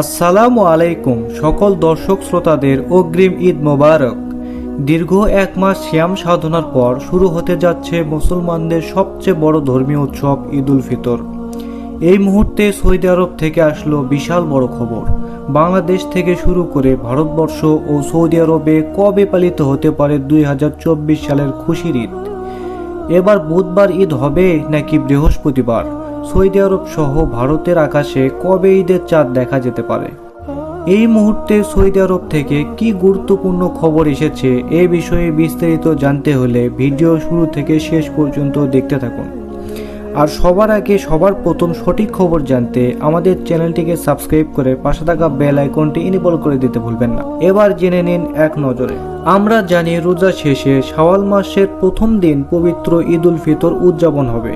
আসসালামু আলাইকুম সকল দর্শক শ্রোতাদের অগ্রিম ঈদ মোবারক। দীর্ঘ এক মাস শ্যাম সাধনার পর শুরু হতে যাচ্ছে মুসলমানদের সবচেয়ে বড় ধর্মীয় উৎসব ঈদ উল ফিতর। এই মুহূর্তে সৌদি আরব থেকে আসলো বিশাল বড় খবর। বাংলাদেশ থেকে শুরু করে ভারতবর্ষ ও সৌদি আরবে কবে পালিত হতে পারে দুই হাজার চব্বিশ সালের খুশির ঈদ? এবার বুধবার ঈদ হবে নাকি বৃহস্পতিবার? সৌদি আরব সহ ভারতের আকাশে কবে ঈদের চাঁদ দেখা যেতে পারে? এই মুহূর্তে সৌদি আরব থেকে কি গুরুত্বপূর্ণ খবর এসেছে এ বিষয়ে বিস্তারিত জানতে হলে ভিডিও শুরু থেকে শেষ পর্যন্ত দেখতে থাকুন। আর সবার আগে সবার প্রথম সঠিক খবর জানতে আমাদের চ্যানেলটিকে সাবস্ক্রাইব করে পাশে থাকা বেল আইকনটি ইনেবল করে দিতে ভুলবেন না। এবার জেনে নিন এক নজরে। আমরা জানি রোজা শেষে শাওয়াল মাসের প্রথম দিন পবিত্র ঈদ উল ফিতর উদযাপন হবে।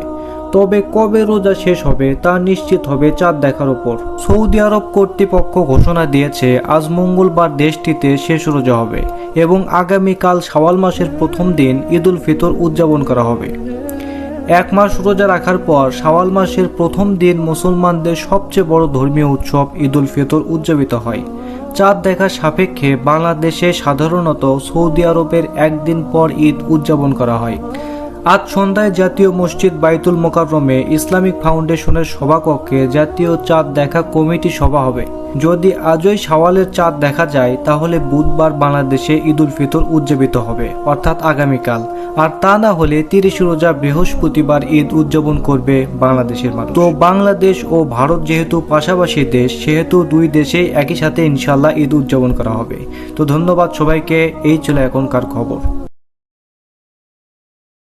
তবে কবে রোজা শেষ হবে তা নিশ্চিত হবে চাঁদ দেখার উপর। সৌদি আরব কর্তৃপক্ষ ঘোষণা দিয়েছে, আজ মঙ্গলবার দেশটিতে শেষ রোজা হবে এবং আগামীকাল শাওয়াল মাসের প্রথম দিন ঈদ উল ফিতর উদযাপন করা হবে। এক মাস রোজা রাখার পর শাওয়াল মাসের প্রথম দিন মুসলমানদের সবচেয়ে বড় ধর্মীয় উৎসব ঈদ উল ফিতর উদযাপিত হয়। চাঁদ দেখার সাপেক্ষে বাংলাদেশে সাধারণত সৌদি আরবের একদিন পর ঈদ উদযাপন করা হয়। আজ সন্ধ্যায় জাতীয় মসজিদ বাইতুল মোকাররমে ইসলামিক ফাউন্ডেশনের সভাকক্ষে জাতীয় চাঁদ দেখা কমিটি সভা হবে। যদি আজই শাওয়ালের চাঁদ দেখা যায়, তাহলে বুধবার বাংলাদেশে ঈদ উল ফিতর উদযাপিত হবে, অর্থাৎ আগামীকাল। আর তা না হলে তিরিশ রোজা বৃহস্পতিবার ঈদ উদযাপন করবে বাংলাদেশের মানুষ। তো বাংলাদেশ ও ভারত যেহেতু পাশাপাশি দেশ, সেহেতু দুই দেশেই একই সাথে ইনশাল্লাহ ঈদ উদযাপন করা হবে। তো ধন্যবাদ সবাইকে, এই ছিল এখনকার খবর।